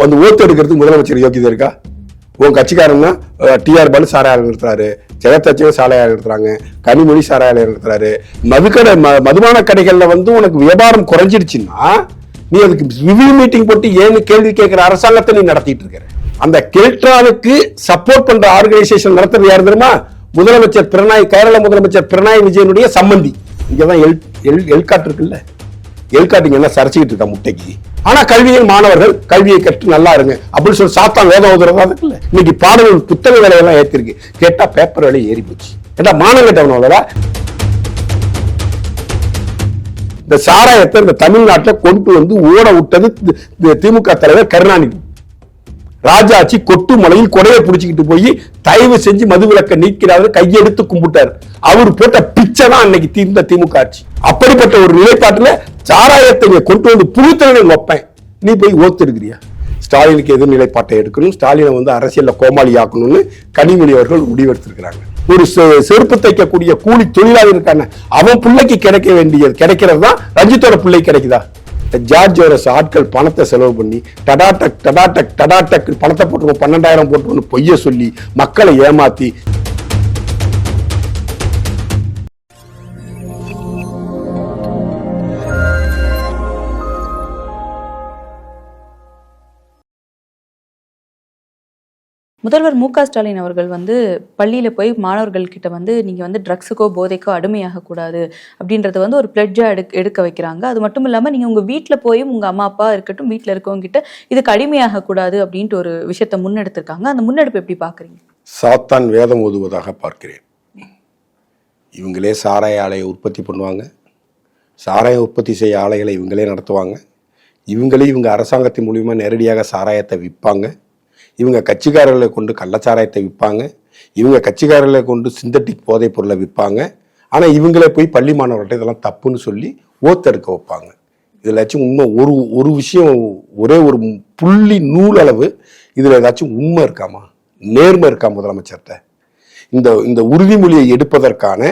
அந்த ஓட்டு எடுக்கிறதுக்கு முதலமைச்சர் யோக்கியதை இருக்கா? உன் கட்சிக்காரன்னா டிஆர் பாலு சாராயம் நடத்துறாரு ஜெகத்தச்சன் சாலையாக நடத்துறாங்க கனிமொழி சாராயம் நடத்துறாரு மதுக்கடை ம- மதுபான கடைகள்ல வந்து உனக்கு வியாபாரம் குறைஞ்சிடுச்சுன்னா நீ அதுக்கு ரிவ்யூ மீட்டிங் போட்டு ஏன்னு கேள்வி கேட்கிற அரசாங்கத்தை நீ நடத்திட்டு இருக்கிற. அந்த கெல்ட்ரானுக்கு சப்போர்ட் பண்ற ஆர்கனைசேஷன் நடத்துறது யார் தெரியுமா? முதலமைச்சர் பிரணாய் கேரள முதலமைச்சர் பிரணாய் விஜயனுடைய சம்பந்தி. இங்கதான் எல் எல் எல்காட் இருக்குல்ல? எல்காட்டிங்க என்ன சரைச்சிக்கிட்டு இருக்கா முட்டைக்கு. ஆனா கல்வியில் மாணவர்கள் கல்வியை கற்று நல்லா இருங்க. அப்படின்னு சொல்லி சாத்தான் வேதம் ஓதுறதா இருக்குல்ல. இன்னைக்கு பாடல்கள் புத்தக விலையெல்லாம் ஏத்திருக்கு. கேட்டா பேப்பர் விலை ஏறி போச்சு. கேட்டா மானம் கட்டவனோட இந்த சாராயத்தை இந்த தமிழ்நாட்டில் கொண்டு வந்து ஓட விட்டது திமுக தலைவர் கருணாநிதி. ராஜாச்சி கொட்டு மலையில் கொடையை பிடிச்சிக்கிட்டு போய் தயவு செஞ்சு மதுவிலக்க நீக்கிறாரு கையெடுத்து கும்பிட்டாரு. அவர் போட்ட பிச்சை தான் அன்னைக்கு தீர்ந்த திமுக ஆட்சி. அப்படிப்பட்ட ஒரு நிலைப்பாட்டுல சாராயத்தை கொண்டு வந்து புகுத்தவனை வைப்பேன். நீ போய் ஓத்திருக்கிறியா? ஸ்டாலினுக்கு எதிர் நிலைப்பாட்டை எடுக்கணும். ஸ்டாலினை வந்து அரசியல கோமாளி ஆக்கணும்னு கனிமொழி அவர்கள் முடிவெடுத்திருக்கிறாங்க. ஒரு செ- செருப்பு தைக்கக்கூடிய கூலி தொழிலாளி இருக்கான அவன் பிள்ளைக்கு கிடைக்க வேண்டியது கிடைக்கிறது தான் ரஞ்சித்தோட பிள்ளை கிடைக்குதா? ஜார்ஜ் ஜோரஸ் ஆட்கள் பணத்தை செலவு பண்ணி டடாடக் டடாடக் டடாடக் பணத்தை போட்டுருவோம் பன்னெண்டாயிரம் போட்டுருவோம் பொய்ய சொல்லி மக்களை ஏமாத்தி முதல்வர் மு ஸ்டாலின் அவர்கள் வந்து பள்ளியில போய் மாணவர்கள்கிட்ட வந்து நீங்க வந்து ட்ரக்ஸுக்கோ போதைக்கோ அடிமையாக கூடாது அப்படின்றத வந்து ஒரு பிளட்ஜா எடுக்க எடுக்க வைக்கிறாங்க. அது மட்டும் இல்லாம நீங்க உங்க வீட்டில் போய் உங்க அம்மா அப்பா இருக்கட்டும் வீட்டில் இருக்கவங்க கிட்ட இதுக்கு அடிமையாக கூடாது அப்படின்ட்டு ஒரு விஷயத்த முன்னெடுத்திருக்காங்க. அந்த முன்னெடுப்பு எப்படி பாக்குறீங்க சாத்தான் வேதம் ஓதுவதாக பார்க்கிறேன். இவங்களே சாராய ஆலையை உற்பத்தி பண்ணுவாங்க. சாராய உற்பத்தி செய்ய ஆலைகளை இவங்களே நடத்துவாங்க. இவங்களே இவங்க அரசாங்கத்தின் மூலியமாக நேரடியாக சாராயத்தை விற்பாங்க. இவங்க கட்சிக்காரர்களை கொண்டு கள்ளச்சாராயத்தை விற்பாங்க. இவங்க கட்சிக்காரர்களை கொண்டு சிந்தட்டிக் போதைப் பொருளை விற்பாங்க. ஆனால் இவங்களே போய் பள்ளி மாணவர்கள்ட்ட இதெல்லாம் தப்புன்னு சொல்லி ஓத்தெடுக்க வைப்பாங்க. இதில் ஏதாச்சும் உண்மை ஒரு ஒரு விஷயம் ஒரே ஒரு புள்ளி நூல் அளவு இதில் ஏதாச்சும் உண்மை இருக்காமா? நேர்மை இருக்கா முதலமைச்சர்கிட்ட? இந்த இந்த உறுதிமொழியை எடுப்பதற்கான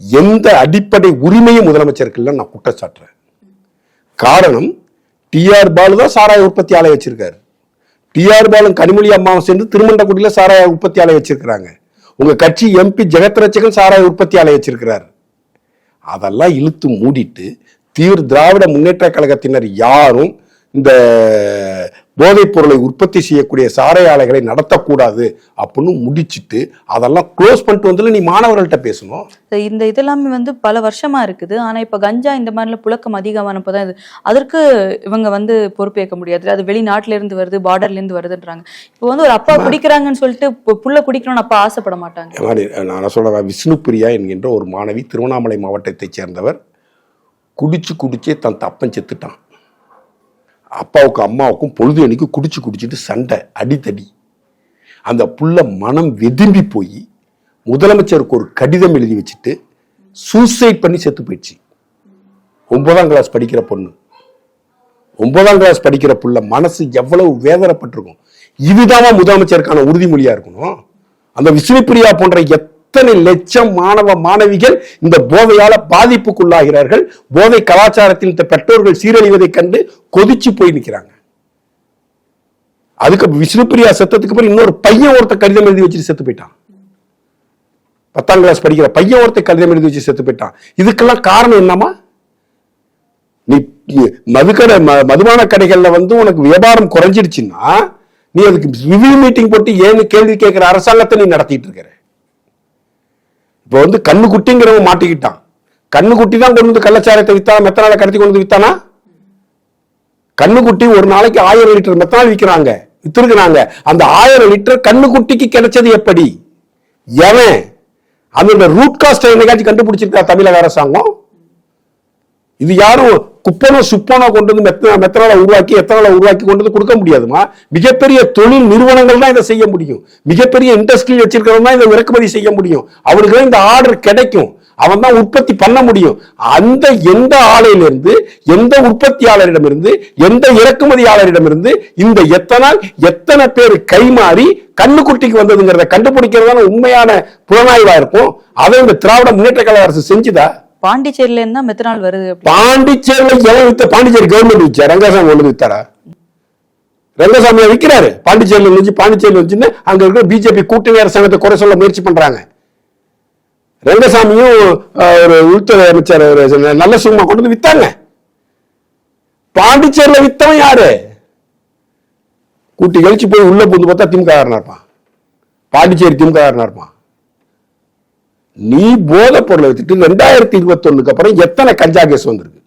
எந்த அடிப்படை உரிமையும் முதலமைச்சருக்கு இல்லைன்னு நான் குற்றச்சாட்டுறேன். காரணம் டிஆர் பாலு தான் சாராய உற்பத்தி ஆலை வச்சிருக்காரு. டிஆர் பாலன் கனிமொழி அம்மாவும் சேர்ந்து திருமண்டக்குடியில் சாராய உற்பத்தி ஆலை வச்சிருக்கிறாங்க. உங்க கட்சி எம்பி ஜெகத் ரட்சகன் சாராய உற்பத்தி ஆலை வச்சிருக்கிறார். அதெல்லாம் இழுத்து மூடிட்டு தீவிர திராவிட முன்னேற்ற கழகத்தினர் யாரும் இந்த போதைப் பொருளை உற்பத்தி செய்யக்கூடிய சாராய ஆலைகளை நடத்தக்கூடாது அப்படின்னு முடிச்சிட்டு அதெல்லாம் க்ளோஸ் பண்ணிட்டு வந்து நீ மாணவர்கள்ட்ட பேசணும். இந்த இதெல்லாமே வந்து பல வருஷமா இருக்குது. ஆனா இப்ப கஞ்சா இந்த மாதிரில புழக்கம் அதிகமானப்பதான் இது. அதற்கு இவங்க வந்து பொறுப்பேற்க முடியாது. அது வெளிநாட்டுல இருந்து வருது பார்டர்ல இருந்து வருதுன்றாங்க. இப்போ வந்து ஒரு அப்பா குடிக்கிறாங்கன்னு சொல்லிட்டு புள்ள குடிக்கணும்னு அப்பா ஆசைப்பட மாட்டாங்க. நான் சொல்றேன் விஷ்ணுபிரியா என்கின்ற ஒரு மாணவி திருவண்ணாமலை மாவட்டத்தைச் சேர்ந்தவர் குடிச்சு குடிச்சே தன் தப்பன் செத்துட்டான். அப்பாவுக்கும் அம்மாவுக்கும் பொழுது அன்னைக்கு குடிச்சு குடிச்சிட்டு சண்டை அடித்தடி அந்த புள்ள மனம் வெதும்பி போய் முதலமைச்சருக்கு ஒரு கடிதம் எழுதி வச்சுட்டு சூசைட் பண்ணி செத்து போயிடுச்சு. ஒன்பதாம் கிளாஸ் படிக்கிற பொண்ணு. ஒன்பதாம் கிளாஸ் படிக்கிற புள்ள மனசு எவ்வளவு வேதனைப்பட்டிருக்கும். இதுதான் முதலமைச்சருக்கான உறுதிமொழியா இருக்கணும். அந்த விஷ்ணுபிரியா போன்ற எத்தனை லட்சம் மாணவ மாணவிகள் இந்த போதையால பாதிப்புக்குள்ளாகிறார்கள்? போதை கலாச்சாரத்தில் இந்த பெற்றோர்கள் சீரழிவதை கண்டு கொதிச்சு போய் நிற்கிறாங்க அதுக்கு விஷ்ணுபிரியா செத்ததுக்கு அப்புறம் இன்னொரு பையன் ஒருத்த கடிதம் எழுதி வச்சுட்டு செத்து போயிட்டான். பத்தாம் கிளாஸ் படிக்கிற பையன் ஒருத்த கடிதம் எழுதி வச்சு செத்து போயிட்டான். இதுக்கெல்லாம் காரணம் என்னமா நீ மதுக்கடை ம- மதுபான கடைகள்ல வந்து உனக்கு வியாபாரம் குறைஞ்சிடுச்சுன்னா நீ அதுக்கு ரிவ்யூ மீட்டிங் போட்டு ஏன்னு கேள்வி கேட்கிற அரசாங்கத்தை நீ நடத்திட்டு இருக்கிற. இப்போ வந்து கண்ணு குட்டிங்கிறவன் மாட்டிக்கிட்டான். கண்ணு குட்டி தான் கொண்டு வந்து கள்ளச்சாரத்தை வித்தா மெத்தனால கடத்தி கொண்டு வந்து வித்தானா? கண்ணுக்குட்டி ஒரு நாளைக்கு ஆயிரம் லிட்டர் மெத்தனால் விற்கிறாங்க வித்திருக்கிறாங்க. அந்த ஆயிரம் லிட்டர் கண்ணுக்குட்டிக்கு கிடைச்சது எப்படி? எவன்? அதோட ரூட் காஸ்ட் என்னைக்காச்சும் கண்டுபிடிச்சிருக்கா தமிழக அரசாங்கம்? இது யாரும் குப்பனோ சுப்பனோ கொண்டு வந்து மெத்த மெத்தனால உருவாக்கி எத்தனால உருவாக்கி கொண்டு வந்து கொடுக்க முடியாதுமா? மிகப்பெரிய தொழில் நிறுவனங்கள் தான் இதை செய்ய முடியும். மிகப்பெரிய இண்டஸ்ட்ரி வச்சிருக்கிறவங்க தான் இதை இறக்குமதி செய்ய முடியும். அவனுக்கு இந்த ஆர்டர் கிடைக்கும். அவன் தான் உற்பத்தி பண்ண முடியும். அந்த எந்த ஆலையிலிருந்து எந்த உற்பத்தியாளரிடமிருந்து எந்த இறக்குமதியாளரிடமிருந்து இந்த எத்தனால் எத்தனை பேர் கைமாறி கண்ணுக்குட்டிக்கு வந்ததுங்கிறத கண்டுபிடிக்கிறதான உண்மையான புலனாய்வா இருக்கும் அதை இந்த திராவிட முன்னேற்ற கழக அரசு செஞ்சுதா? பாண்டிச்சேரியில இருந்து தான் மெத்தனால் வருது பாண்டிச்சேரியில எவன் வித்த பாண்டிச்சேரி கவர்மெண்ட் வித்தா ரங்கசாமி ஒண்ணு வித்தாரா? ரங்கசாமியை விற்கிறாரு பாண்டிச்சேரியில் வச்சு பாண்டிச்சேரியில் வச்சுன்னு அங்க இருக்கிற பிஜேபி கூட்டணி அரசாங்கத்தை குறை சொல்ல முயற்சி பண்றாங்க. ரங்கசாமியும் ஒரு உள்துறை அமைச்சர் ஒரு நல்ல சும்மா கொண்டு வந்து வித்தாங்க. பாண்டிச்சேரியில வித்தவன் யாரு? கூட்டி கழிச்சு போய் உள்ள புந்து பார்த்தா திமுக இருப்பான். பாண்டிச்சேரி திமுக இருப்பான். நீ போதை பொருளை வச்சுட்டு ரெண்டாயிரத்தி இருபத்தொன்னுக்கு அப்புறம் எத்தனை கஞ்சா கேஸ் வந்திருக்கு?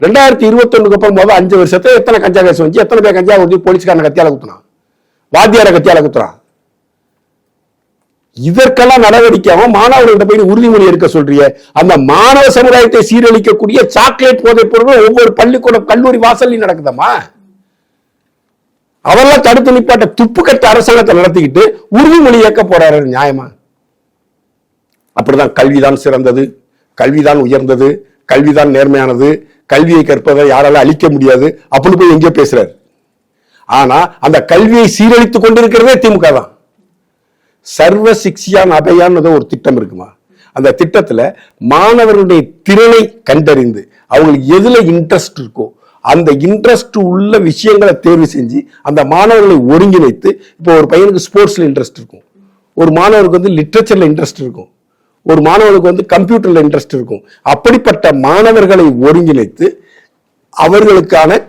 ரெண்டாயிரத்தி இருபத்தி அப்புறம் போது அஞ்சு வருஷத்தை எத்தனை கஞ்சா கேஸ் வந்து எத்தனை பேர் கஞ்சா வந்து போலீஸ்காரனை கத்தியால குத்துனான் வாத்தியார கத்தியால குத்துறான் இதற்கெல்லாம் நடவடிக்கையாம மாணவர்கள்ட்ட போய் உறுதிமொழி எடுக்க சொல்றிய. அந்த மாணவ சமுதாயத்தை சீரழிக்கக்கூடிய சாக்லேட் போதைப் பொருள் ஒவ்வொரு பள்ளிக்கூட கல்லூரி வாசல்லையும் நடக்குதம்மா? அவெல்லாம் தடுத்து நிப்பாட்ட துப்புக்கட்டு அரசாங்கத்தை நடத்திக்கிட்டு உறுதிமொழி இயக்க போறாரு நியாயமா? அப்படிதான் கல்விதான் சிறந்தது கல்விதான் உயர்ந்தது கல்விதான் நேர்மையானது கல்வியை கற்பதை யாரால அழிக்க முடியாது அப்படின்னு போய் எங்கேயோ பேசுறாரு. ஆனா அந்த கல்வியை சீரழித்துக் கொண்டிருக்கிறதே திமுக தான். சர்வ சிக்ஷியான் அபையான்னு ஒரு திட்டம் இருக்குமா? அந்த திட்டத்துல மாணவர்களுடைய திறனை கண்டறிந்து அவங்களுக்கு எதுல இன்ட்ரெஸ்ட் இருக்கோ அந்த இன்ட்ரெஸ்ட் உள்ள விஷயங்களை தேர்வு செஞ்சு அந்த மாணவர்களை ஒருங்கிணைத்து இப்போ ஒரு பையனுக்கு ஸ்போர்ட்ஸ்ல இன்ட்ரெஸ்ட் இருக்கும். ஒரு மாணவருக்கு வந்து லிட்ரேச்சர்ல இன்ட்ரெஸ்ட் இருக்கும். ஒரு மாணவனுக்கு வந்து கம்ப்யூட்டர்ல இன்ட்ரெஸ்ட் இருக்கும். அப்படிப்பட்ட மாணவர்களை ஒருங்கிணைத்து அவர்களுக்கான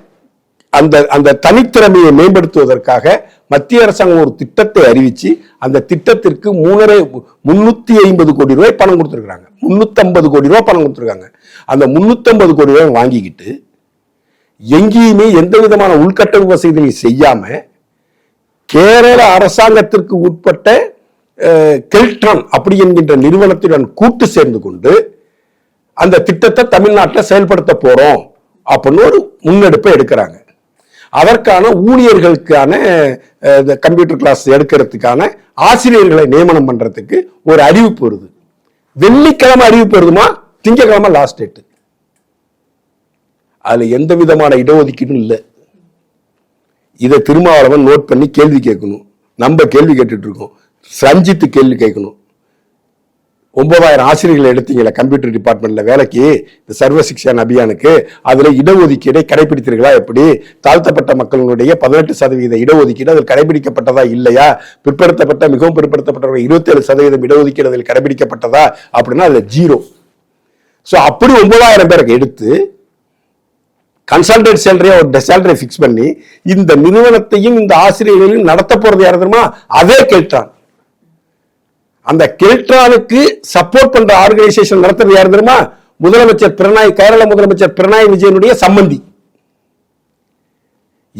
அந்த அந்த தனித்திறமையை மேம்படுத்துவதற்காக மத்திய அரசாங்கம் ஒரு திட்டத்தை அறிவிச்சு அந்த திட்டத்திற்கு மூணரை முன்னூத்தி ஐம்பது கோடி ரூபாய் பணம் கொடுத்துருக்காங்க முன்னூத்தி கோடி ரூபாய் பணம் கொடுத்துருக்காங்க. அந்த முன்னூத்தி கோடி ரூபாய் வாங்கிக்கிட்டு எங்கேயுமே எந்த விதமான உள்கட்டமைப்பு வசதிகளையும் செய்யாம கேரள அரசாங்கத்திற்கு உட்பட்ட கெல்ட்ரான் அப்படி என்கின்ற நிறுவனத்துடன் கூட்டு சேர்ந்து கொண்டு அந்த திட்டத்தை தமிழ்நாட்டில் செயல்படுத்த போறோம் அப்படின்னு ஒரு முன்னெடுப்பை எடுக்கிறாங்க. அதற்கான ஊழியர்களுக்கான கம்ப்யூட்டர் கிளாஸ் எடுக்கிறதுக்கான ஆசிரியர்களை நியமனம் பண்றதுக்கு ஒரு அறிவிப்பு வருது. வெள்ளிக்கிழமை அறிவிப்பு வருதுமா? திங்கக்கிழமை லாஸ்ட் டேட்டு அதுல எந்த விதமான இடஒதுக்கீடும் இல்லை. இதை திருமாவளவன் நோட் பண்ணி கேள்வி கேட்கணும். நம்ம கேள்வி கேட்டுட்டு இருக்கோம். சஞ்சித்து கேள்வி கேட்கணும். ஒன்பதாயிரம் ஆசிரியர்களை எடுத்தீங்களா கம்ப்யூட்டர் டிபார்ட்மெண்ட்ல வேலைக்கு இந்த சர்வ சிக்ஷன் அபியானுக்கு அதுல இடஒதுக்கீடை கடைபிடித்தீர்களா எப்படி? தாழ்த்தப்பட்ட மக்களுடைய பதினெட்டு சதவீத இடஒதுக்கீடு அதில் கடைபிடிக்கப்பட்டதா இல்லையா? பிற்படுத்தப்பட்ட மிகவும் பிற்படுத்தப்பட்டவர்கள் இருபத்தி ஏழு சதவீதம் இடஒதுக்கீடு அதில் கடைபிடிக்கப்பட்டதா அப்படின்னா அதுல ஜீரோ. ஸோ அப்படி ஒன்பதாயிரம் பேருக்கு எடுத்து கன்சல்டன்ட் சேலரியா ஒரு சேலரி ஃபிக்ஸ் பண்ணி இந்த நிறுவனத்தையும் இந்த ஆசிரியர்களையும் நடத்த போறது யார் தெரியுமா? அதே கேட்டான் அந்த கெல்ட்ரானுக்கு சப்போர்ட் பண்ற ஆர்கனைசேஷன் நடத்துறது யார் தெரியுமா? முதலமைச்சர் பிரணாய் கேரள முதலமைச்சர் பிரணாய் விஜயனுடைய சம்பந்தி.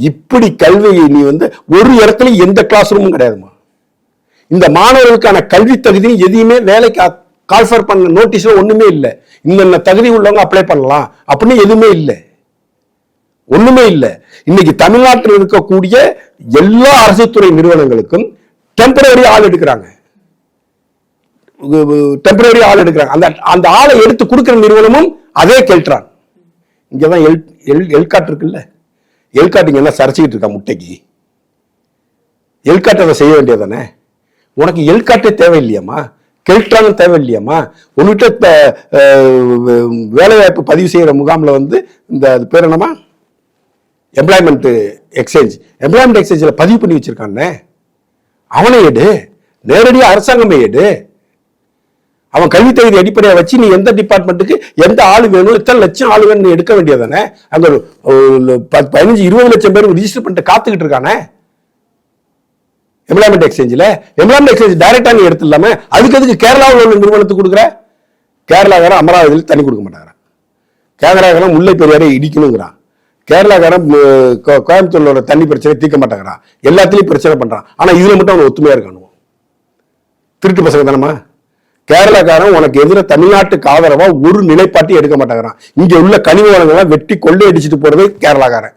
இப்படி கல்வியை நீ வந்து ஒரு இடத்துல எந்த கிளாஸ் ரூமும் கிடையாதுமா இந்த மாணவர்களுக்கான கல்வி தகுதி எதையுமே வேலைக்கு கால்ஃபர் பண்ண நோட்டீஸ்ல ஒண்ணுமே இல்லை. இன்னென்ன தகுதி உள்ளவங்க அப்ளை பண்ணலாம். அப்படின்னு எதுவுமே இல்லை. ஒண்ணுமே இல்லை. இன்னைக்கு தமிழ்நாட்டில் இருக்கக்கூடிய எல்லா அரசு துறை நிறுவனங்களுக்கும் டெம்பரரி ஆள் எடுக்கிறாங்க. டெம்பரரி ஆள் எடுக்கிறாங்க. அந்த அந்த ஆளை எடுத்து கொடுக்குற நிறுவனமும் அதே கெல்ட்ரான். இங்கதான் எல் எல் எல்காட் இருக்குல்ல? எல்காட் இங்கே என்ன சரைச்சிக்கிட்டு இருக்கா முட்டைக்கு? எல்காட் அதை செய்ய வேண்டியது தானே உனக்கு எல்காட்டே தேவையில்லையாம்மா? கெல்ட்ரான் தேவையில்லையாம்மா? உன்கிட்ட இப்போ வேலைவாய்ப்பு பதிவு செய்கிற முகாமில் வந்து இந்த அது பேர் என்னமா எம்ப்ளாய்மெண்ட்டு எக்ஸ்சேஞ்ச் எம்ப்ளாய்மெண்ட் எக்ஸ்சேஞ்சில் பதிவு பண்ணி வச்சுருக்கானே அவனை எடு. நேரடியாக அரசாங்கமே எடு. அவன் கல்வி தகுதி அடிப்படையை வச்சு நீ எந்த டிபார்ட்மெண்ட்டுக்கு எந்த ஆள் வேணும் எத்தனை லட்சம் ஆள் வேணும் நீ எடுக்க வேண்டியதானே? தானே ஒரு ஒரு பதினஞ்சு இருபது லட்சம் பேர் ரிஜிஸ்டர் பண்ணிட்டு காத்துக்கிட்டு இருக்கானே? எம்ப்ளாய்மெண்ட் எக்ஸ்சேஞ்சில் எம்ப்ளாய்மெண்ட் எக்ஸ்சேஞ்ச் டைரெக்டாக நீ எடுத்துடலாமே? அதுக்கு அதுக்கு கேரளாவில் உள்ள நிறுவனத்துக்கு கொடுக்குற? கேரளாக்காரன் அமராவதியில் தண்ணி கொடுக்க மாட்டாங்க கேரளாக்காரன் முல்லை பெரியாரை இடிக்கணுங்கிறான். கேரளாக்காரன் உம், கோ- தண்ணி பிரச்சனை தீர்க்க மாட்டேங்கிறான். எல்லாத்துலேயும் பிரச்சனை பண்ணுறான் ஆனால் இதில் மட்டும் அவன் ஒத்துமையா இருக்கானுவோம் திருட்டு பசங்க தானம்மா? கேரளாக்காரன் உனக்கு எதிர தமிழ்நாட்டுக்கு ஆதரவா ஒரு நிலைப்பாட்டையும் எடுக்க மாட்டேங்கிறான். இங்க உள்ள கனிம வளங்கள்லாம் வெட்டி கொள்ளை அடிச்சுட்டு போறது கேரளாக்காரன்.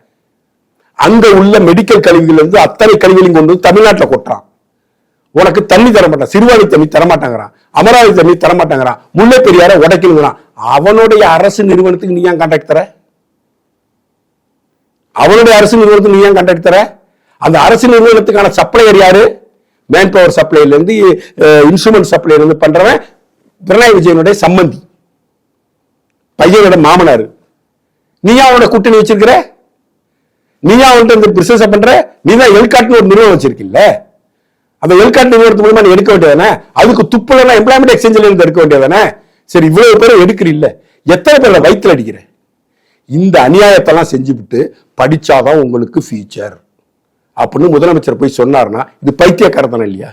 அங்க உள்ள மெடிக்கல் கழிவுகள் இருந்து அத்தனை கழிவுகளையும் கொண்டு வந்து கொட்டுறான். உனக்கு தண்ணி தர மாட்டான் சிறுவாணி தண்ணி தர மாட்டாங்கிறான் அமராவதி தண்ணி தர மாட்டாங்கிறான் முல்லை பெரியார உடைக்கணுங்கிறான். அவனுடைய அரசு நிறுவனத்துக்கு நீ ஏன் கான்டாக்ட் தர? அவனுடைய அரசு நிறுவனத்துக்கு நீ ஏன் கான்டாக்ட் தர? அந்த அரசு நிறுவனத்துக்கான சப்ளையர் யாரு? மேன் பவர் சப்ளைலேருந்து இன்ஸ்ட்ருமெண்ட் சப்ளைலேருந்து பண்ணுறவன் பினராயி விஜயனுடைய சம்பந்தி. பையனோட மாமனார். நீயா ஏன் அவனோட கூட்டணி வச்சிருக்கிற? நீயா அவன்கிட்ட இந்த பிசினஸ் பண்ற? நீ தான் எல்காட்னு ஒரு நிறுவனம் வச்சிருக்கில்ல? அந்த எல்காட் நிறுவனத்து மூலமா நீ எடுக்க வேண்டியதானே? அதுக்கு துப்புலாம் எம்ப்ளாய்மெண்ட் எக்ஸ்சேஞ்சில் இருந்து எடுக்க வேண்டியதானே? சரி இவ்வளவு பேர் எடுக்கிறீல்ல. எத்தனை பேர் வயிற்றுல அடிக்கிற? இந்த அநியாயத்தெல்லாம் செஞ்சுவிட்டு படிச்சாதான் உங்களுக்கு ஃபியூச்சர் அப்படின்னு முதலமைச்சர் போய் சொன்னார்னா இது பைத்தியக்காரத்தனம் இல்லையா?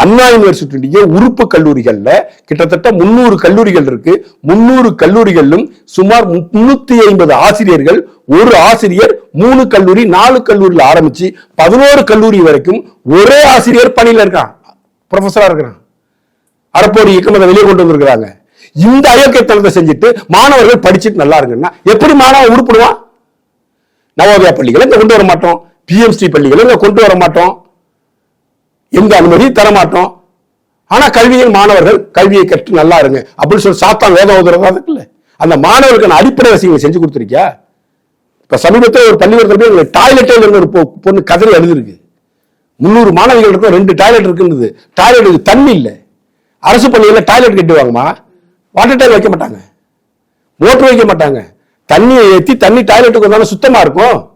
அண்ணா யூனிவர்சிட்டியுடைய உறுப்பு கல்லூரிகள்ல கிட்டத்தட்ட முன்னூறு கல்லூரிகள் இருக்கு. முன்னூறு கல்லூரிகளிலும் சுமார் முன்னூத்தி ஐம்பது ஆசிரியர்கள் ஒரு ஆசிரியர் மூணு கல்லூரி நாலு கல்லூரியில் ஆரம்பிச்சு பதினோரு கல்லூரி வரைக்கும் ஒரே ஆசிரியர் பணியில இருக்கான். ப்ரொஃபஸரா இருக்கிறான். அறப்போடி இயக்கம் அதை வெளியே கொண்டு வந்திருக்கிறாங்க. இந்த அயோக்கியத்தனத்தை செஞ்சுட்டு மாணவர்கள் படிச்சுட்டு நல்லா இருக்குன்னா எப்படி மாணவன் உருப்பிடுவான்? நவோதயா பள்ளிகளை கொண்டு வர மாட்டோம். பிஎம்சி பள்ளிகளை கொண்டு வர மாட்டோம். எந்த அனுமதி தர மாட்டோம் ஆனா கல்வியில் மாணவர்கள் கல்வியை கற்று நல்லா இருங்க. அப்படின்னு சொல்லி சாத்தான் வேதம் ஓதுறதா இருக்குல்ல. அந்த மாணவர்களுக்கான அடிப்படை வசதிகளை செஞ்சு கொடுத்துருக்கியா? இப்ப சமீபத்தில் ஒரு பள்ளிக்கூடத்தில் போய் டாய்லெட்டே இல்லைன்னு ஒரு பொ- பொண்ணு கதறி எழுதிருக்கு முந்நூறு மாணவிகள் இருக்கும் ரெண்டு டாய்லெட் இருக்குன்றது. டாய்லெட்டுக்கு தண்ணி இல்லை. அரசு பள்ளியில் டாய்லெட் கட்டுவாங்கம்மா வாட்டர் டேங்க் வைக்க மாட்டாங்க. மோட்டர் வைக்க மாட்டாங்க. தண்ணியை ஏற்றி தண்ணி டாய்லெட்டுக்கு வந்தாலும் சுத்தமாக இருக்கும்.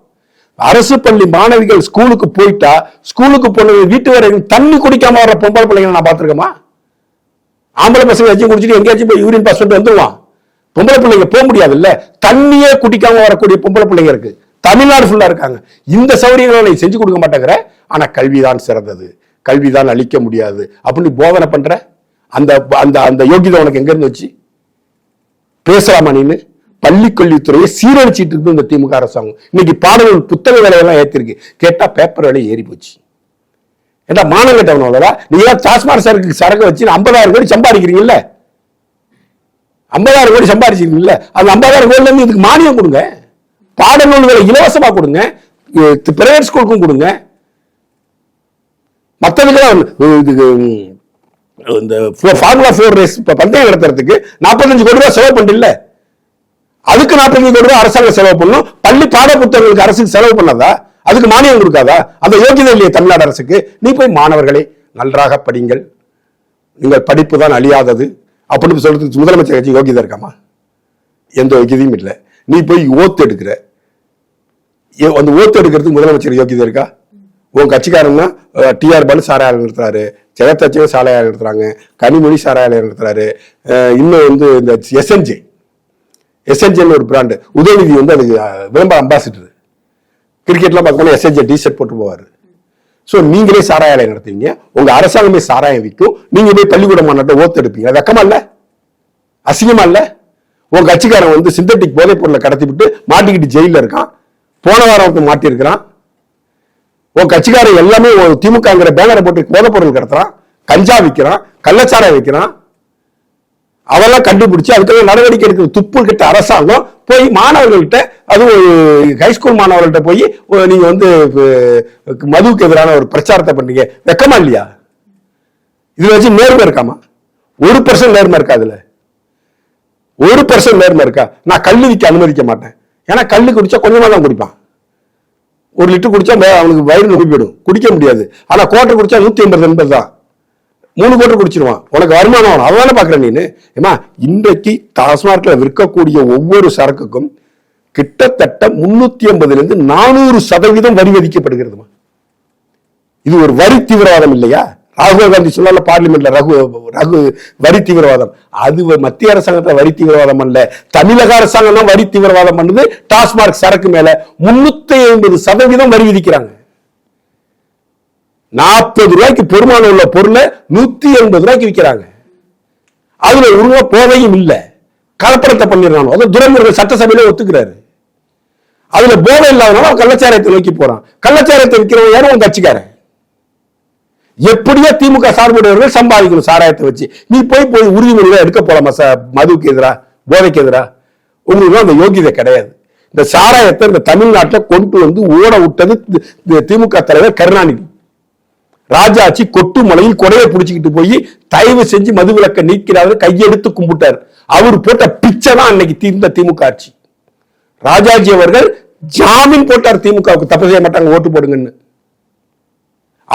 அரசு பள்ளி மாணவிகள் ஸ்கூலுக்கு போயிட்டா ஸ்கூலுக்கு போன வீட்டு வரைக்கும் தண்ணி குடிக்காம வர பொம்பளை பிள்ளைங்க நான் பார்த்திருக்கேமா? ஆம்பளை பசங்க வச்சு குடிச்சிட்டு எங்கேயாச்சும் போய் யூரின் பாஸ் பண்ணிட்டு வந்துருவான். பொம்பளை பிள்ளைங்க போக முடியாதுல்ல? தண்ணியே குடிக்காம வரக்கூடிய பொம்பளை பிள்ளைங்க இருக்கு. தமிழ்நாடு ஃபுல்லா இருக்காங்க. இந்த சௌகரியங்களை செஞ்சு கொடுக்க மாட்டேங்கிற. ஆனா கல்விதான் சிறந்தது. கல்விதான் அழிக்க முடியாது. அப்படின்னு போதனை பண்ற? அந்த அந்த அந்த யோகிதா உனக்கு எங்க இருந்து வச்சு பேசலாமா நீனு? பள்ளிக்கல்வித்துறையை சீரழிச்சிட்டு இருக்கு இந்த திமுக அரசாங்கம். இன்னைக்கு பாடல்கள் புத்தக விலையெல்லாம் ஏற்றிருக்கு கேட்டால் பேப்பர் விலை ஏறி போச்சு. ஏட்டா மானம் கட்டவனோட நீங்க எல்லாம் டாஸ்மாக் சரக்கு சரக்கு வச்சு ஐம்பதாயிரம் கோடி சம்பாதிக்கிறீங்கல்ல? ஐம்பதாயிரம் கோடி சம்பாதிச்சிருக்கீங்கல்ல? அந்த ஐம்பதாயிரம் கோடில இருந்து இதுக்கு மானியம் கொடுங்க. பாடநூல்களை இலவசமாக கொடுங்க. பிரைவேட் ஸ்கூலுக்கும் கொடுங்க. மற்றதுக்கெல்லாம் இதுக்கு இந்த ஃபார்முலா ஃபோர் ரேஸ் இப்போ பந்தயம் நடத்துறதுக்கு நாற்பத்தஞ்சு கோடி ரூபா செலவு பண்ணில்ல அதுக்கு நாற்பத்தஞ்சு கோடி ரூபாய் அரசாங்கம் செலவு பண்ணும் பள்ளி பாட புத்தகங்களுக்கு அரசுக்கு செலவு பண்ணாதா? அதுக்கு மானியம் கொடுக்காதா? அந்த யோகியதை இல்லையே தமிழ்நாடு அரசுக்கு. நீ போய் மாணவர்களை நன்றாக படிங்கள். நீங்கள் படிப்பு தான் அழியாதது. அப்படின்னு சொல்றதுக்கு முதலமைச்சர் கட்சி யோகியதை இருக்காமா? எந்த யோகியதையும் இல்லை. நீ போய் ஓத்து எடுக்கிற. ஏ- அந்த ஓத்து எடுக்கிறதுக்கு முதலமைச்சர் யோகியதை இருக்கா? உன் கட்சிக்காரங்கன்னா டிஆர் பாலு சாராயம் நடத்துறாரு. ஜெகத்தச்சையும் சாராயம் நடத்துறாங்க. கனிமொழி சாராயம் நடத்துறாரு. இன்னும் வந்து இந்த எஸ்என்ஜே எஸ்என்ஜேன்னு ஒரு பிராண்டு உதயநிதி வந்து அதுக்கு விளம்பர அம்பாசிடர் கிரிக்கெட்லாம் பார்க்கணும் எஸ்என்ஜே டி ஷர்ட் போட்டு போவார். ஸோ நீங்களே சாராய ஆலை நடத்துவீங்க. உங்க அரசாங்கமே சாராயம் விற்கும். நீங்க போய் பள்ளிக்கூட மாநாட்டை ஓத்து எடுப்பீங்க. வெக்கமா இல்ல? அசிங்கமா இல்ல? உன் கட்சிக்காரன் வந்து சிந்தட்டிக் போதைப் பொருளை கடத்தி விட்டு மாட்டிக்கிட்டு ஜெயில இருக்கான். போன வாரம் வந்து மாட்டியிருக்கிறான். உன் கட்சிக்காரன் எல்லாமே திமுகங்கிற பேனரை போட்டு போதைப் பொருள் கடத்துறான். கஞ்சா விற்கிறான் கள்ளச்சாராயம் விற்கிறான் அதெல்லாம் கண்டுபிடிச்சு அதுக்கெல்லாம் நடவடிக்கை எடுக்கிற துப்புகிட்ட அரசாங்கம் போய் மாணவர்கள்ட்ட அது ஹைஸ்கூல் மாணவர்கள்ட்ட போய் நீங்க வந்து மதுவுக்கு எதிரான ஒரு பிரச்சாரத்தை பண்றீங்க. வெக்கமா இல்லையா? இதுல வச்சு நேர்மை இருக்காமா? ஒரு பர்சன்ட் நேர்மை இருக்கா அதுல ஒரு பர்சன்ட் நேர்மை இருக்கா? நான் கல் விற்க அனுமதிக்க மாட்டேன். ஏன்னா கல்லு குடிச்சா கொஞ்சமா தான் குடிப்பான். ஒரு லிட்டர் குடிச்சா அவனுக்கு வயிறு நோய் போயிடும். குடிக்க முடியாது. ஆனா கோட்டை குடிச்சா நூத்தி ஐம்பது எண்பது தான் மூணு கோட்டை குடிச்சிருவான். உனக்கு வருமானம் வேணும். அதானே பாக்குற நீனு. ஏமா இன்றைக்கு டாஸ்மார்க்ல விற்கக்கூடிய ஒவ்வொரு சரக்குக்கும் கிட்டத்தட்ட முன்னூத்தி ஐம்பதுல இருந்து நானூறு சதவீதம் வரி விதிக்கப்படுகிறதுமா? இது ஒரு வரி தீவிரவாதம் இல்லையா? ராகுல் காந்தி சொல்லல பார்லிமெண்ட்ல ரகு ரகு வரி தீவிரவாதம். அது மத்திய அரசாங்கத்துல வரி தீவிரவாதம் அல்ல. தமிழக அரசாங்கம் தான் வரி தீவிரவாதம் பண்ணுது. டாஸ்மார்க் சரக்கு மேல முன்னூத்தி ஐம்பது சதவீதம் வரி விதிக்கிறாங்க. நாற்பது ரூபாய்க்கு பெருமானம் உள்ள பொருளை நூத்தி எண்பது ரூபாய்க்கு விற்கிறாங்க. அதுல ஒழுங்கா போதையும் இல்லை. கலப்படத்தை பண்ணிடுறாங்க அதான் துரைமுருகன் சட்டசபையில ஒத்துக்கிறாரு. அதுல போதை இல்லாதனால கள்ளச்சாரத்தை நோக்கி போறான். கள்ளச்சாரத்தை விற்கிறவன் யாரும் உன் கட்சிக்காரன். எப்படியோ திமுக சார்புடையவர்கள் சம்பாதிக்கணும் சாராயத்தை வச்சு. நீ போய் போய் உறுதிமொழிகளை எடுக்க போலாமா சார் மதுவுக்கு எதிரா போதைக்கு எதிரா. உங்களுக்கு அந்த யோகியதை கிடையாது. இந்த சாராயத்தை இந்த தமிழ்நாட்டில் கொண்டு வந்து ஓட விட்டது திமுக தலைவர் கருணாநிதி. ராஜாச்சி கொட்டு மலையில் கொடையை பிடிச்சிக்கிட்டு போய் தயவு செஞ்சு மதுவிலக்க நீக்கிறாரு கையெடுத்து கும்பிட்டார். அவர் போட்ட பிச்சை தான் அன்னைக்கு தீர்ந்த திமுக ஆட்சி. ராஜாஜி அவர்கள் ஜாமீன் போட்டார் திமுகவுக்கு தப்பு செய்ய மாட்டாங்க ஓட்டு போடுங்கன்னு.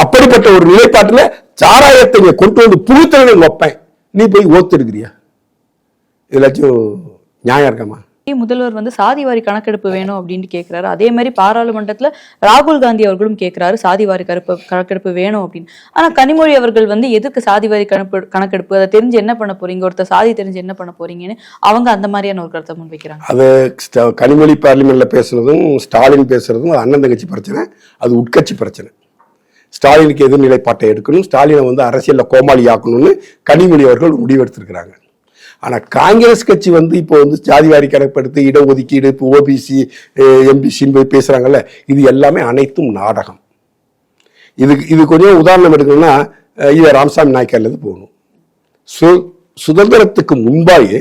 அப்படிப்பட்ட ஒரு நிலைப்பாட்டுல சாராயத்தை கொண்டு வந்து புகுத்தவங்க வைப்பேன். நீ போய் ஓத்து எடுக்கிறியா? இதுலாச்சும் நியாயம் இருக்காமா? முதல்வர் வந்து சாதிவாரி கணக்கெடுப்பு வேணும் அப்படின்னு கேட்கிறாரு அதே மாதிரி பாராளுமன்றத்துல ராகுல் காந்தி அவர்களும் கேட்கிறாரு சாதிவாரி கருப்பு கணக்கெடுப்பு வேணும் அப்படின்னு. ஆனா கனிமொழி அவர்கள் வந்து எதுக்கு சாதிவாரி கணக்கு கணக்கெடுப்பு? அதை தெரிஞ்சு என்ன பண்ண போறீங்க? ஒருத்தர் சாதி தெரிஞ்சு என்ன பண்ண போறீங்கன்னு அவங்க அந்த மாதிரியான ஒரு கருத்தை முன்வைக்கிறாங்க. அது கனிமொழி பார்லிமெண்ட்ல பேசுறதும் ஸ்டாலின் பேசுறதும் அண்ணன் தங்கச்சி பிரச்சனை அது உட்கட்சி பிரச்சனை. ஸ்டாலினுக்கு எதிர்நிலைப்பாட்டை எடுக்கணும். ஸ்டாலினை வந்து அரசியல்ல கோமாளி ஆக்கணும்னு கனிமொழி அவர்கள் முடிவெடுத்திருக்கிறாங்க. ஆனா காங்கிரஸ் கட்சி வந்து இப்போ வந்து ஜாதிவாரி கணக்கெடுத்து இடஒதுக்கீடு இப்போ ஓபிசி எம்பிசின்னு போய் பேசுறாங்கல்ல இது எல்லாமே அனைத்தும் நாடகம். இதுக்கு இது கொஞ்சம் உதாரணம் எடுக்கணும்னா அஹ், ஈவ ராமசாமி நாய்க்கர்லேருந்து போகணும். சு சுதந்திரத்துக்கு முன்பாயே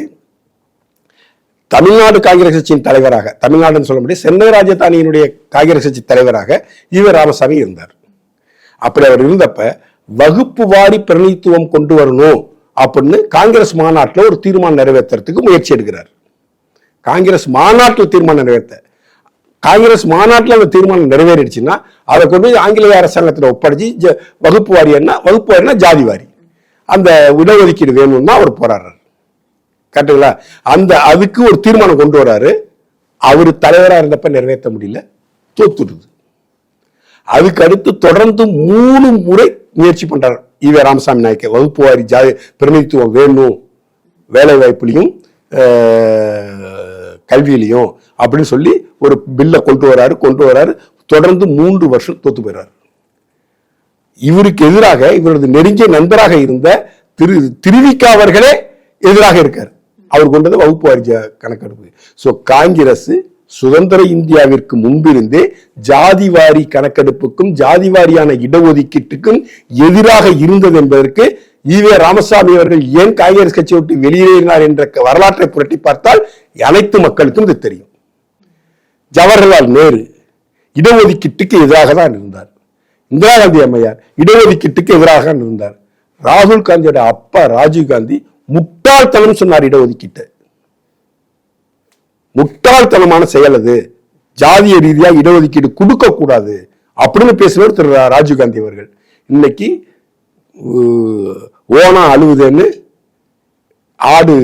தமிழ்நாடு காங்கிரஸ் கட்சியின் தலைவராக தமிழ்நாடுன்னு சொல்ல முடியாது சென்னை ராஜதானியினுடைய காங்கிரஸ் கட்சி தலைவராக ஈவர் ராமசாமி இருந்தார். அப்படி அவர் இருந்தப்ப வகுப்பு வாரி பிரதிநிதித்துவம் கொண்டு வரணும். அப்படின்னு காங்கிரஸ் மாநாட்டில் ஒரு தீர்மானம் நிறைவேற்றுறதுக்கு முயற்சி எடுக்கிறார். காங்கிரஸ் மாநாட்டில் தீர்மானம் நிறைவேற்ற காங்கிரஸ் மாநாட்டில் அந்த தீர்மானம் நிறைவேறிடுச்சுன்னா அதை கொண்டு போய் ஆங்கிலேய அரசாங்கத்தில் ஒப்படைச்சு ஜ- வகுப்பு வாரியன்னா வகுப்பு வாரினா ஜாதி வாரி அந்த இடஒதுக்கீடு வேணும்னா அவர் போராடுறார். கரெக்டுங்களா அந்த அதுக்கு ஒரு தீர்மானம் கொண்டு வராரு. அவர் தலைவராக இருந்தப்ப நிறைவேற்ற முடியல. தோத்துடுது. அதுக்கு அடுத்து தொடர்ந்து மூணு முறை முயற்சி பண்றாரு. E V Ramasamy Naicker. வகுப்பு வாரி ஜாதி பிரதிநிதித்துவம் வேணும் வேலை வாய்ப்புலையும் கல்வியிலையும் அப்படின்னு சொல்லி ஒரு பில்லை கொண்டு வராரு கொண்டு வராரு. தொடர்ந்து மூன்று வருஷம் தோத்து போயிறாரு. இவருக்கு எதிராக இவரது நெருங்கிய நண்பராக இருந்த திரு திருவிக்கா அவர்களே எதிராக இருக்கார். அவர் கொண்டது வகுப்பு வாரி கணக்கெடுப்பு. ஸோ காங்கிரஸ் சுதந்திர இந்தியாவிற்கு முன்பிருந்தே ஜாதிவாரி கணக்கெடுப்புக்கும் ஜாதிவாரியான இடஒதுக்கீட்டுக்கும் எதிராக இருந்தது என்பதற்கு ஈவே ராமசாமி அவர்கள் ஏன் காங்கிரஸ் கட்சியை விட்டு வெளியேறினார் என்ற வரலாற்றை புரட்டி பார்த்தால் அனைத்து மக்களுக்கும் இது தெரியும். ஜவஹர்லால் நேரு இடஒதுக்கீட்டுக்கு எதிராக தான் இருந்தார். இந்திரா காந்தி அம்மையார் இடஒதுக்கீட்டுக்கு எதிராக தான் இருந்தார். ராகுல் காந்தியோட அப்பா ராஜீவ் காந்தி முட்டாள்தனம் சொன்னார் இடஒதுக்கீட்டை. முட்டாள்தனமான செயல் அது. ஜாதிய ரீதியா இடஒதுக்கீடு கொடுக்க கூடாது. அப்படின்னு பேசினவர் திரு ராஜீவ்காந்தி அவர்கள். இன்னைக்கு ஓனா அழுவுதுன்னு ஆடு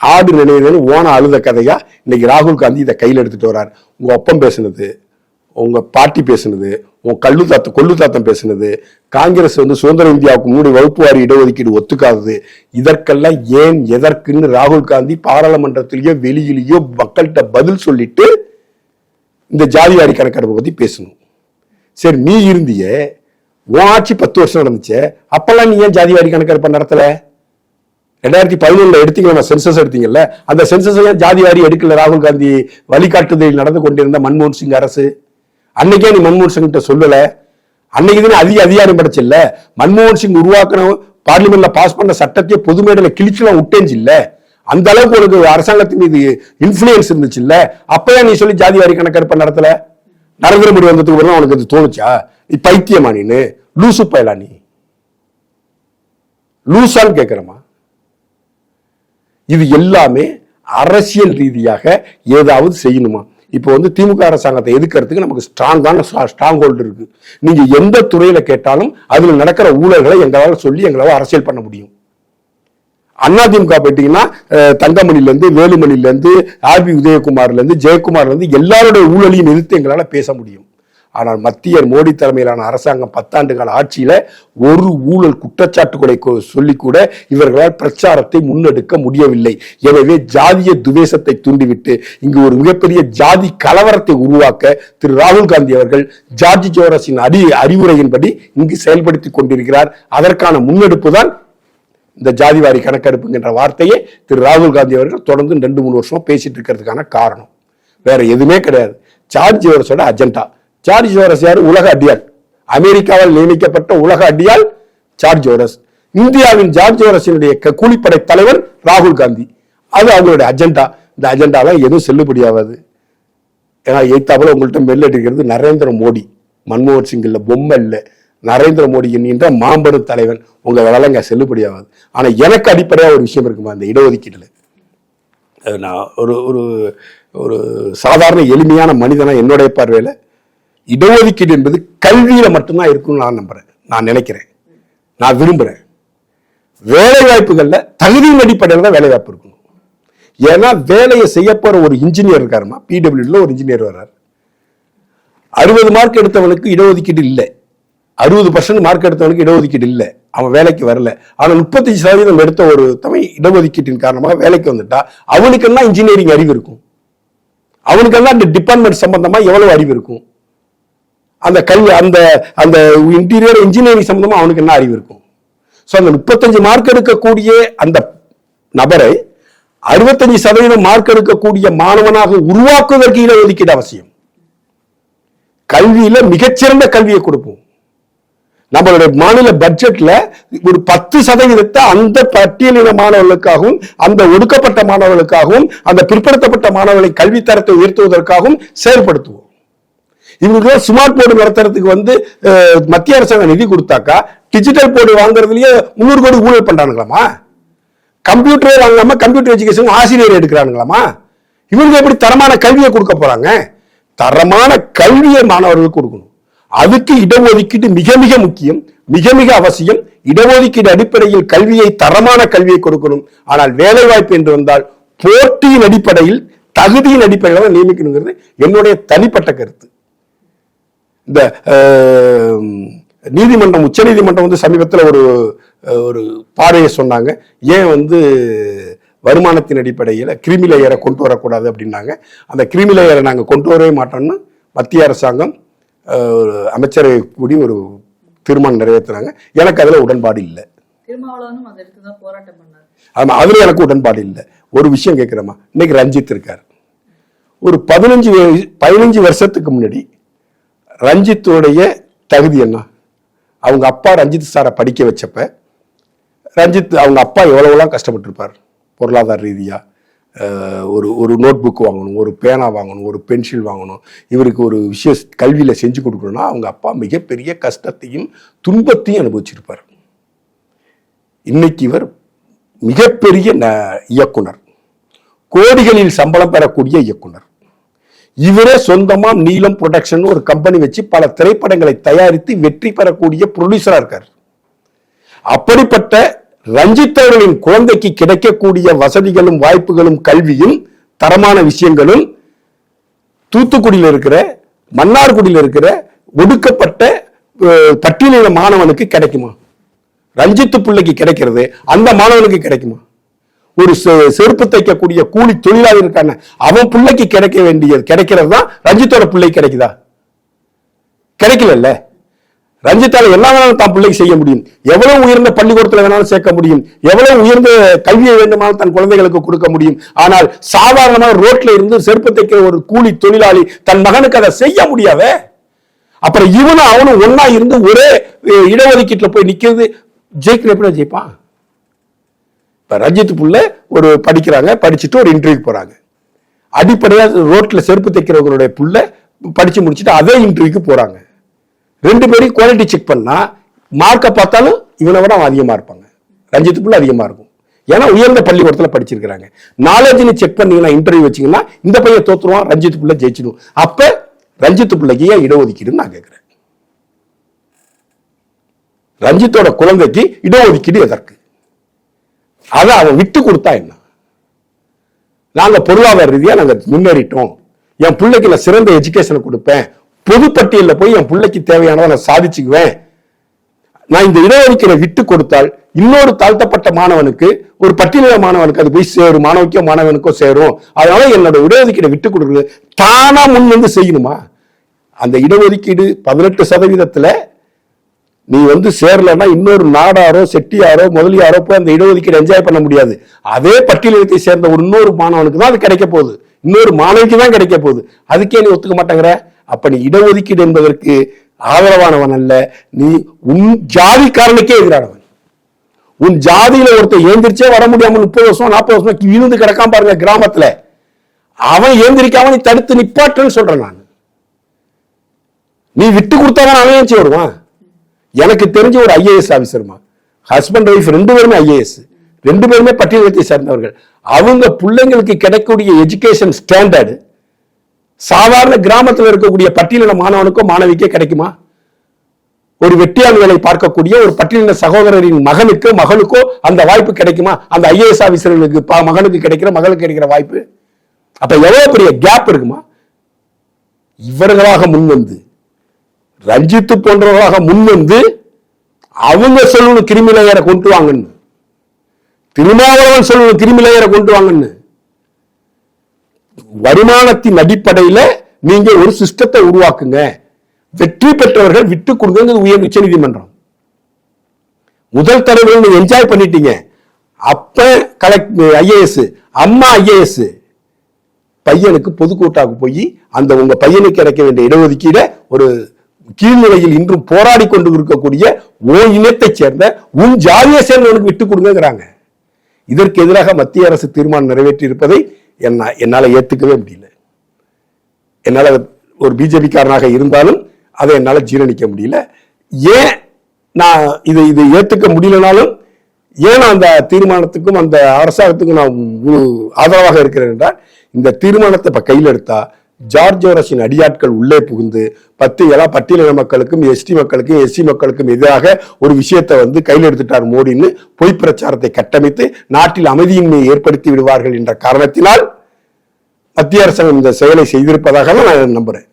ஆடு நினைவுன்னு ஓனா அழுத கதையா இன்னைக்கு ராகுல் காந்தி இதை கையில் எடுத்துட்டு வரார் உங்க ஒப்பம் பேசுனது உங்க பாட்டி பேசுனது உன் கள்ளு தாத்தம் கொள்ளு தாத்தம் பேசுனது. காங்கிரஸ் வந்து சுதந்திர இந்தியாவுக்கு மூடி வகுப்பு வாரி இடஒதுக்கீடு ஒத்துக்காதது. இதற்கெல்லாம் ஏன் எதற்குன்னு ராகுல் காந்தி பாராளுமன்றத்திலேயோ வெளியிலேயோ மக்கள்கிட்ட பதில் சொல்லிட்டு இந்த ஜாதிவாரி கணக்கெடுப்பை பத்தி பேசணும். சரி நீ இருந்திய உன் ஆட்சி பத்து வருஷம் நடந்துச்சே அப்பெல்லாம் நீ ஏன் ஜாதிவாரி கணக்கெடுப்பை நடத்தல? ரெண்டாயிரத்தி பதினொன்றுல எடுத்தீங்களா சென்சஸ் எடுத்தீங்கல்ல? அந்த சென்சஸ் எல்லாம் ஜாதி வாரி எடுக்கல ராகுல் காந்தி வழிகாட்டுதலில் நடந்து கொண்டிருந்த மன்மோகன் சிங் அரசு? அன்னைக்கே நீ மன்மோகன் சிங் கிட்ட சொல்லல. அன்னைக்கு தானே அதிக அதிகாரம் படைச்சில்ல மன்மோகன் சிங் உருவாக்கின பார்லிமெண்ட்ல பாஸ் பண்ண சட்டத்தையே பொது மேடையில கிழிச்சுலாம் விட்டேஞ்சு இல்ல அந்த அளவுக்கு உனக்கு அரசாங்கத்தின் மீது இன்ஃபுளுயன்ஸ் இருந்துச்சு இல்ல அப்பதான் நீ சொல்லி ஜாதி வாரி கணக்கெடுப்ப நடத்தல? நரேந்திர மோடி வந்ததுக்கு பிறகு உனக்கு அது தோணுச்சா? நீ பைத்தியமா நீனு? லூசு பயலா நீ? லூசான்னு கேட்கிறமா இது எல்லாமே அரசியல் ரீதியாக ஏதாவது செய்யணுமா? இப்போ வந்து திமுக அரசாங்கத்தை எதிர்க்கிறதுக்கு நமக்கு ஸ்ட்ராங்கான ஸ்ட்ராங் ஹோல்டு இருக்கு. நீங்க எந்த துறையில கேட்டாலும் அதுல நடக்கிற ஊழல்களை எங்களால் சொல்லி எங்களால் அரசியல் பண்ண முடியும். அதிமுக போயிட்டீங்கன்னா தங்கமணிலேருந்து வேலுமணிலேருந்து ஆர் பி உதயகுமார்லேருந்து ஜெயக்குமார்லேருந்து எல்லாருடைய ஊழலையும் எதிர்த்து எங்களால் பேச முடியும். ஆனால் மத்திய மோடி தலைமையிலான அரசாங்கம் பத்தாண்டு கால ஆட்சியில ஒரு ஊழல் குற்றச்சாட்டுகளை சொல்லி கூட இவர்களால் பிரச்சாரத்தை முன்னெடுக்க முடியவில்லை. எனவே ஜாதிய துவேஷத்தை தூண்டிவிட்டு இங்கு ஒரு மிகப்பெரிய ஜாதி கலவரத்தை உருவாக்க திரு ராகுல் காந்தி அவர்கள் ஜார்ஜ் ஜோரஸின் அறி அறிவுரையின்படி இங்கு செயல்படுத்திக் கொண்டிருக்கிறார். அதற்கான முன்னெடுப்பு தான் இந்த ஜாதிவாரி கணக்கெடுப்புங்கிற வார்த்தையை திரு ராகுல் காந்தி அவர்கள் தொடர்ந்து ரெண்டு மூணு வருஷமா பேசிட்டு இருக்கிறதுக்கான காரணம். வேற எதுவுமே கிடையாது. ஜார்ஜ் ஜோரஸோட அஜெண்டா. ஜார்ஜ் ஜோரஸ் யார்? உலக அடியாள். அமெரிக்காவால் நியமிக்கப்பட்ட உலக அடியாள் ஜார்ஜ் ஜோரஸ் இந்தியாவின் ஜார்ஜ் ஜோரஸினுடைய க- கூலிப்படை தலைவர் ராகுல் காந்தி. அது அவங்களுடைய அஜெண்டா இந்த அஜெண்டாலாம் எதுவும் செல்லுபடியாகாது ஏன்னா எய்த்தாப்புல உங்கள்கிட்ட மெல்ல அடிக்கிறது நரேந்திர மோடி. மன்மோகன் சிங் இல்லை பொம்மை இல்லை. நரேந்திர மோடி என்கின்ற மாம்பெரும் தலைவன். உங்க வேலைங்க செல்லுபடியாகாது ஆனால் எனக்கு அடிப்படையாக ஒரு விஷயம் இருக்குமா? இந்த இடஒதுக்கீட்டில். அது நான் ஒரு ஒரு ஒரு சாதாரண எளிமையான மனிதனாக என்னுடைய பார்வையில் இடஒதுக்கீடு என்பது கல்வியில மட்டும்தான் இருக்கும்னு நான் நம்புறேன். நான் நினைக்கிறேன். நான் விரும்புறேன். வேலை வாய்ப்புகளில் தகுதியின் அடிப்படையில் தான் வேலை வாய்ப்பு இருக்கணும். ஏன்னா வேலையை செய்ய போற ஒரு இன்ஜினியர் இருக்காருமா? பிடபிள்யூல ஒரு இன்ஜினியர் வர்றார். அறுபது மார்க் எடுத்தவனுக்கு இடஒதுக்கீடு இல்லை. அறுபது பர்சன்ட் மார்க் எடுத்தவனுக்கு இடஒதுக்கீடு இல்லை. அவன் வேலைக்கு வரல. ஆனால் முப்பத்தஞ்சு சதவீதம் எடுத்த ஒரு தமிழ் இடஒதுக்கீட்டின் காரணமாக வேலைக்கு வந்துட்டா அவனுக்கெல்லாம் இன்ஜினியரிங் அறிவு இருக்கும். அவனுக்கெல்லாம் அந்த டிபார்ட்மெண்ட் சம்பந்தமா எவ்வளவு அறிவு இருக்கும்? அந்த கல்வி அந்த அந்த இன்டீரியர் இன்ஜினியரிங் சம்மந்தமாக அவனுக்கு என்ன அறிவு இருக்கும்? ஸோ அந்த முப்பத்தஞ்சு மார்க் எடுக்கக்கூடிய அந்த நபரை அறுபத்தஞ்சு சதவீதம் மார்க் எடுக்கக்கூடிய மாணவனாக உருவாக்குவதற்கு இடஒதுக்கீடு அவசியம். கல்வியில மிகச்சிறந்த கல்வியை கொடுப்போம். நம்மளுடைய மாநில பட்ஜெட்ல ஒரு பத்து சதவீதத்தை அந்த பட்டியலின மாணவர்களுக்காகவும் அந்த ஒடுக்கப்பட்ட மாணவர்களுக்காகவும் அந்த பிற்படுத்தப்பட்ட மாணவர்களின் கல்வி தரத்தை உயர்த்துவதற்காகவும் செயல்படுத்துவோம். இவங்க ஸ்மார்ட் போர்டு நடத்துறதுக்கு வந்து மத்திய அரசாங்கம் நிதி கொடுத்தாக்கா டிஜிட்டல் போர்டு வாங்குறதுலயே முன்னூறு கோடி ஊழல் பண்றானுங்களாமா? கம்ப்யூட்டரே வாங்காம கம்ப்யூட்டர் எஜுகேஷன் ஆசிரியர் எடுக்கிறானுங்களாமா? இவங்க எப்படி தரமான கல்வியை கொடுக்க போறாங்க? தரமான கல்வியை மாணவர்களுக்கு கொடுக்கணும். அதுக்கு இடஒதுக்கீடு மிக மிக முக்கியம் மிக மிக அவசியம். இடஒதுக்கீடு அடிப்படையில் கல்வியை தரமான கல்வியை கொடுக்கணும். ஆனால் வேலை வாய்ப்பு என்று வந்தால் போட்டியின் அடிப்படையில் தகுதியின் அடிப்படையில் தான் நியமிக்கணுங்கிறது என்னுடைய தனிப்பட்ட கருத்து. இந்த நீதிமன்றம் உச்சநீதிமன்றம் வந்து சமீபத்தில் ஒரு ஒரு பாதையை சொன்னாங்க. ஏன் வந்து வருமானத்தின் அடிப்படையில் கிரிமி லேயரை கொண்டு வரக்கூடாது அப்படின்னாங்க. அந்த கிரிமி லேயரை நாங்கள் கொண்டு வரவே மாட்டோம்னு மத்திய அரசாங்கம் ஒரு அமைச்சரை கூடி ஒரு தீர்மானம் நிறைவேற்றுறாங்க எனக்கு அதில் உடன்பாடு இல்லை. திருமாவளவனும் அதை எடுத்து தான் போராட்டம் பண்ணார். ஆமா அதுல எனக்கு உடன்பாடு இல்லை. ஒரு விஷயம் கேட்கிறேம்மா இன்னைக்கு ரஞ்சித் இருக்கார். ஒரு பதினஞ்சு பதினஞ்சு வருஷத்துக்கு முன்னாடி ரஞ்சித்துடைய தகுதி என்ன? அவங்க அப்பா ரஞ்சித் சாரை படிக்க வச்சப்ப ரஞ்சித் அவங்க அப்பா எவ்வளவுலாம் கஷ்டப்பட்டிருப்பார்? பொருளாதார ரீதியாக ஒரு ஒரு நோட் புக் வாங்கணும் ஒரு பேனா வாங்கணும் ஒரு பென்சில் வாங்கணும் இவருக்கு ஒரு விஷய கல்வியில் செஞ்சு கொடுக்கணும்னா அவங்க அப்பா மிகப்பெரிய கஷ்டத்தையும் துன்பத்தையும் அனுபவிச்சிருப்பார். இன்னைக்கு இவர் மிகப்பெரிய ந- இயக்குனர். கோடிகளில் சம்பளம் பெறக்கூடிய இயக்குனர். இவரே சொந்தமா நீலம் ப்ரொடக்ஷன் ஒரு கம்பெனி வச்சு பல திரைப்படங்களை தயாரித்து வெற்றி பெறக்கூடிய ப்ரொடியூசரா இருக்கார். அப்படிப்பட்ட ரஞ்சித் அவர்களின் குழந்தைக்கு கிடைக்கக்கூடிய வசதிகளும் வாய்ப்புகளும் கல்வியும் தரமான விஷயங்களும் தூத்துக்குடியில் இருக்கிற மன்னார்குடியில் இருக்கிற ஒடுக்கப்பட்ட அஹ், மாணவனுக்கு கிடைக்குமா? ரஞ்சித்து பிள்ளைக்கு கிடைக்கிறது அந்த மாணவனுக்கு கிடைக்குமா? ஒரு செ- செருப்பு தைக்கக்கூடிய கூலி தொழிலாளி இருக்கான அவன் பிள்ளைக்கு கிடைக்க வேண்டியது கிடைக்கிறது தான் ரஞ்சித்தோட பிள்ளைக்கு கிடைக்குதா? கிடைக்கல ரஞ்சித்தால எல்லாம் வேணாலும் தான் பிள்ளைக்கு செய்ய முடியும். எவ்வளவு உயர்ந்த பள்ளிக்கூடத்தில் வேணாலும் சேர்க்க முடியும். எவ்வளவு உயர்ந்த கல்வியை வேண்டுமானாலும் தன் குழந்தைகளுக்கு கொடுக்க முடியும். ஆனால் சாதாரணமாக ரோட்ல இருந்து செருப்பு தைக்கிற ஒரு கூலி தொழிலாளி தன் மகனுக்கு அதை செய்ய முடியாத? அப்புறம் இவனும் அவனும் ஒன்னா இருந்து ஒரே அஹ், இடஒதுக்கீட்டுல போய் நிக்கிறது ஜெயிக்கிற எப்படி ஜெயிப்பான்? இப்போ ரஞ்சித் புள்ள ஒரு படிக்கிறாங்க படிச்சுட்டு ஒரு இன்டர்வியூக்கு போகிறாங்க அடிப்படையாக ரோட்டில் செருப்பு தைக்கிறவங்களுடைய புள்ள படித்து முடிச்சுட்டு அதே இன்டர்வியூக்கு போகிறாங்க ரெண்டு பேரையும் குவாலிட்டி செக் பண்ணால் மார்க்கை பார்த்தாலும் இவனை விட அவன் அதிகமாக இருப்பாங்க. ரஞ்சித் புள்ள அதிகமாக இருக்கும். ஏன்னா உயர்ந்த பள்ளிக்கூடத்தில் படிச்சிருக்கிறாங்க. நாலேஜ்னு செக் பண்ணீங்கன்னா இன்டர்வியூ வச்சிங்கன்னா இந்த பையன் தோற்றுருவான் ரஞ்சித் புள்ள ஜெயிச்சிடும். அப்போ ரஞ்சித் பிள்ளைக்கு ஏன் இடஒதுக்கீடுன்னு நான் கேட்குறேன் ரஞ்சித்தோட குழந்தைக்கு இடஒதுக்கீடு எதற்கு? அதை அவன் விட்டு கொடுத்தா என்ன? நாங்க பொருளாதார ரீதியா நாங்க முன்னேறிட்டோம். என் பிள்ளைக்கு நான் சிறந்த எஜுகேஷனை கொடுப்பேன். பொதுப்பட்டியலில் போய் என் பிள்ளைக்கு தேவையானதை நான் சாதிச்சுக்குவேன். நான் இந்த இடஒதுக்கீடை விட்டு கொடுத்தால் இன்னொரு தாழ்த்தப்பட்ட மாணவனுக்கு ஒரு பட்டியல மாணவனுக்கு அது போய் சேரும். மாணவிக்கோ மாணவனுக்கோ சேரும். அதனால என்னோட இடஒதுக்கீடை விட்டு கொடுக்குறது தானா முன் வந்து செய்யணுமா? அந்த இடஒதுக்கீடு பதினெட்டு சதவீதத்துல நீ வந்து சேரலன்னா இன்னொரு நாடாரோ செட்டியாரோ முதலியாரோ போய் அந்த இடஒதுக்கீடு என்ஜாய் பண்ண முடியாது. அதே பட்டியலத்தை சேர்ந்த ஒரு இன்னொரு மாணவனுக்கு தான் அது கிடைக்க போகுது. இன்னொரு மாணவிக்கு தான் கிடைக்க போகுது. அதுக்கே நீ ஒத்துக்க மாட்டேங்கிற. அப்ப நீ இடஒதுக்கீடு என்பதற்கு ஆதரவானவன் அல்ல. நீ உன் ஜாதிக்காரனுக்கே எதிரானவன். உன் ஜாதியில ஒருத்தன் ஏந்திரிச்சே வர முடியாம முப்பது வருஷம் நாற்பது வருஷம் இருந்து கிடக்காம பாருங்க கிராமத்துல. அவன் ஏந்திரிக்காம நீ தடுத்து நிப்பாட்டுன்னு சொல்றேன் நான். நீ விட்டு கொடுத்தாதான் அவன் ஏன் வருவான். எனக்கு தெரிஞ்ச ஒரு ஐஏஎஸ் ஆஃபீஸர்மா ஹஸ்பண்ட் ஒய்ஃப் ரெண்டு பேருமே ஐஏஎஸ் ரெண்டு பேருமே பட்டியலத்தை சேர்ந்தவர்கள். அவங்க பிள்ளைங்களுக்கு கிடைக்கக்கூடிய எஜுகேஷன் ஸ்டாண்டர்டு சாதாரண கிராமத்தில் இருக்கக்கூடிய பட்டியலின மாணவனுக்கோ மாணவிக்கே கிடைக்குமா? ஒரு வெட்டியான் வேலை பார்க்கக்கூடிய ஒரு பட்டியலின சகோதரரின் மகனுக்கு மகளுக்கோ அந்த வாய்ப்பு கிடைக்குமா? அந்த ஐஏஎஸ் ஆபீசர்களுக்கு மகனுக்கு கிடைக்கிற மகளுக்கு கிடைக்கிற வாய்ப்பு? அப்ப எவ்வளவு பெரிய கேப் இருக்குமா? இவர்களாக முன்வந்து ரஞ்சித்து போன்றவர்களாக முன்வந்து அவங்க சொல்லணும் கிருமிலேயரை கொண்டு வாங்கன்னு. திருமாவளவன் சொல்லணும் கிருமிலேயரை கொண்டு வாங்கன்னு. வருமானத்தின் அடிப்படையில நீங்க ஒரு சிஸ்டத்தை உருவாக்குங்க. வெற்றி பெற்றவர்கள் விட்டு கொடுங்க உயர் உச்ச நீதிமன்றம். முதல் தடவை நீங்க என்ஜாய் பண்ணிட்டீங்க. அப்ப கலெக்ட் ஐஏஎஸ் அம்மா ஐஏஎஸ் பையனுக்கு பொதுக்கூட்டாக்கு போய் அந்த உங்க பையனுக்கு கிடைக்க வேண்டிய இடஒதுக்கீட ஒரு கீழ்நிலையில் இன்றும் போராடி கொண்டு இருக்கக்கூடிய ஓ இனத்தைச் சேர்ந்த உன் ஜாதியை சேர்ந்தவனுக்கு விட்டு கொடுங்கிறாங்க இதற்கு எதிராக மத்திய அரசு தீர்மானம் நிறைவேற்றி இருப்பதை என்ன என்னால ஏத்துக்கவே முடியல. என்னால ஒரு பிஜேபிக்காரனாக இருந்தாலும் அதை என்னால ஜீரணிக்க முடியல. ஏன் நான் இதை இதை ஏத்துக்க முடியலனாலும் ஏன் அந்த தீர்மானத்துக்கும் அந்த அரசாங்கத்துக்கும் நான் முழு ஆதரவாக இருக்கிறேன் என்றால் இந்த தீர்மானத்தை இப்போ கையில் எடுத்தா ஜார்ஜோரஸின் அடியாட்கள் உள்ளே புகுந்து பத்து எல்லா பட்டியலின மக்களுக்கும் எஸ்டி மக்களுக்கும் எஸ்சி மக்களுக்கும் எதிராக ஒரு விஷயத்தை வந்து கையில் எடுத்துட்டார் மோடின்னு பொய் பிரச்சாரத்தை கட்டமைத்து நாட்டில் அமைதியின்மையை ஏற்படுத்தி விடுவார்கள் என்ற காரணத்தினால் மத்திய அரசாங்கம் இந்த செயலை செய்திருப்பதாக நான் நம்புறேன்.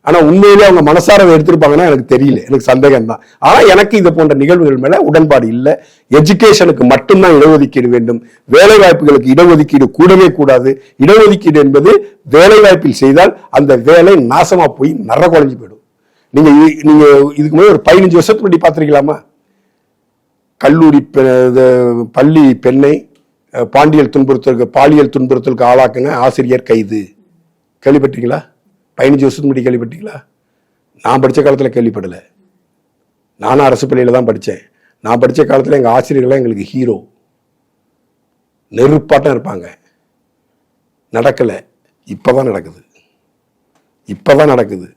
ஆனா உண்மையிலே அவங்க மனசார எடுத்திருப்பாங்கன்னா எனக்கு தெரியல. எனக்கு சந்தேகம் தான் ஆனா எனக்கு இது போன்ற நிகழ்வுகள் மேல உடன்பாடு இல்லை. எஜுகேஷனுக்கு மட்டும்தான் இடஒதுக்கீடு வேண்டும். வேலை வாய்ப்புகளுக்கு இடஒதுக்கீடு கூடவே கூடாது. இடஒதுக்கீடு என்பது வேலை வாய்ப்பில் செய்தால் அந்த வேலை நாசமா போய் நர குறைஞ்சு போயிடும். நீங்க நீங்கள் நீங்க இதுக்கு முன்னாடி ஒரு பதினஞ்சு வருஷத்துக்கு முன்னாடி பார்த்துருக்கலாமா? கல்லூரி பெ- இது பள்ளி பெண்ணை பாண்டியல் துன்புறுத்தலுக்கு பாலியல் துன்புறுத்தலுக்கு ஆளாக்குன ஆசிரியர் கைது. கேள்விப்பட்டீங்களா பதினஞ்சு வருஷத்துக்கு முன்னாடி கேள்விப்பட்டீங்களா? நான் படித்த காலத்தில் கேள்விப்படலை. நானும் அரசு பள்ளியில் தான் படித்தேன் நான் படித்த காலத்தில் எங்கள் ஆசிரியர்கள்லாம் எங்களுக்கு ஹீரோ நெருப்பாட்டம் இருப்பாங்க. நடக்கலை. இப்போ தான் நடக்குது. இப்போ தான் நடக்குது.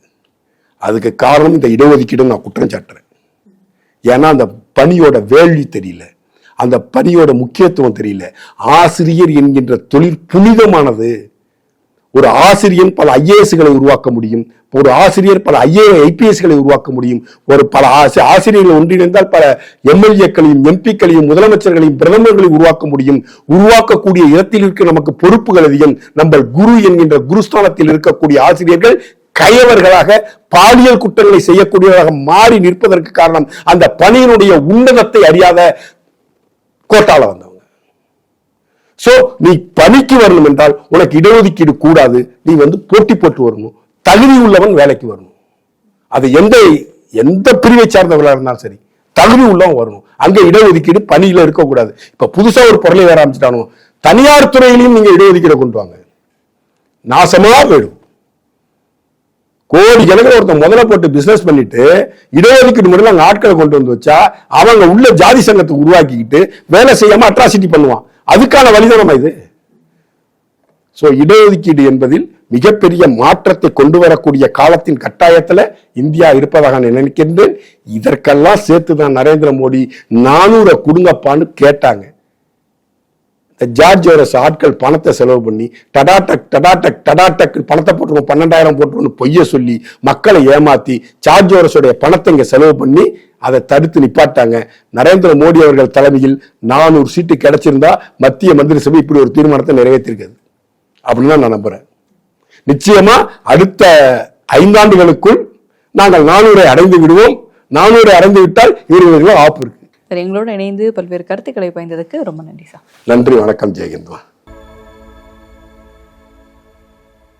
அதுக்கு காரணம் இந்த இடஒதுக்கீடு நான் குற்றம் சாட்டுறேன். ஏன்னா அந்த பணியோட வேள்வி தெரியல. அந்த பணியோட முக்கியத்துவம் தெரியல. ஆசிரியர் என்கின்ற தொழில் புனிதமானது. ஒரு ஆசிரியன் பல ஐஏஎஸ்களை உருவாக்க முடியும். ஒரு ஆசிரியர் பல ஐஏ ஐபிஎஸ்களை உருவாக்க முடியும். ஒரு பல ஆசி- ஆசிரியர்கள் ஒன்றிணைந்தால் பல எம்எல்ஏக்களையும் எம்பிக்களையும் முதலமைச்சர்களையும் பிரதமர்களையும் உருவாக்க முடியும். உருவாக்கக்கூடிய இடத்தில் இருக்க நமக்கு பொறுப்புகள் அதிகம். நம்ம குரு என்கின்ற குருஸ்தானத்தில் இருக்கக்கூடிய ஆசிரியர்கள் கயவர்களாக பாலியல் குற்றங்களை செய்யக்கூடியவர்களாக மாறி நிற்பதற்கு காரணம் அந்த பணியினுடைய உன்னதத்தை அறியாத கோட்டால வந்தவர் சோ நீ பணிக்கு வரணும் என்றால் உனக்கு இடஒதுக்கீடு கூடாது. நீ வந்து போட்டி போட்டு வரணும். தகுதி உள்ளவன் வேலைக்கு வரணும். அது எந்த எந்த பிரிவை சார்ந்தவர்களாக இருந்தாலும் சரி தகுதி உள்ளவன் வரணும். அங்க இடஒதுக்கீடு பணியில இருக்கக்கூடாது. இப்ப புதுசா ஒரு பொருளை வேற ஆரம்பிச்சிட்டானோ தனியார் துறையிலையும் நீங்க இடஒதுக்கீடு கொண்டு வாங்க. நாசமா போயிடும். கோடி கணக்கில் ஒருத்தன் முதல்ல போட்டு பிசினஸ் பண்ணிட்டு இடஒதுக்கீடு முறையில் அங்க ஆட்களை கொண்டு வந்து வச்சா அவங்க உள்ள ஜாதி சங்கத்தை உருவாக்கிக்கிட்டு வேலை செய்யாம அட்ராசிட்டி பண்ணுவான். அதுக்கான வழிதானமா இது. சோ இடஒதுக்கீடு என்பதில் மிகப்பெரிய மாற்றத்தை கொண்டு வரக்கூடிய காலத்தின் கட்டாயத்துல இந்தியா இருப்பதாக நான் நினைக்கின்றேன். இதற்கெல்லாம் சேர்த்து தான் நரேந்திர மோடி நானூறு குடுங்கப்பான்னு கேட்டாங்க. இந்த ஜார்ஜ் ஓரஸ் ஆட்கள் பணத்தை செலவு பண்ணி டடாடக் டடாடக் டடாடக் பணத்தை போட்டுருவோம் பன்னெண்டாயிரம் போட்டுருவோம்னு பொய்ய சொல்லி மக்களை ஏமாத்தி ஜார்ஜ் ஓரஸோடைய பணத்தை இங்க செலவு பண்ணி அதை தடுத்து நிப்பாட்டாங்க. நரேந்திர மோடி அவர்கள் தலைமையில் நானூறு சீட்டு கிடைச்சிருந்தா மத்திய மந்திரி சபை இப்படி ஒரு தீர்மானத்தை நிறைவேற்றிருக்காது அப்படின்னு தான் நான் நம்புறேன். நிச்சயமா அடுத்த ஐந்தாண்டுகளுக்குள் நாங்கள் நானூரை அடைந்து விடுவோம். நானூரை அடைந்து விட்டால் இருபது கிலோ ஆப்பு இருக்கு எங்களோட இணைந்து பல்வேறு கருத்துக்களை பயந்ததுக்கு ரொம்ப நன்றி சார். நன்றி வணக்கம். ஜெயகந்த்வா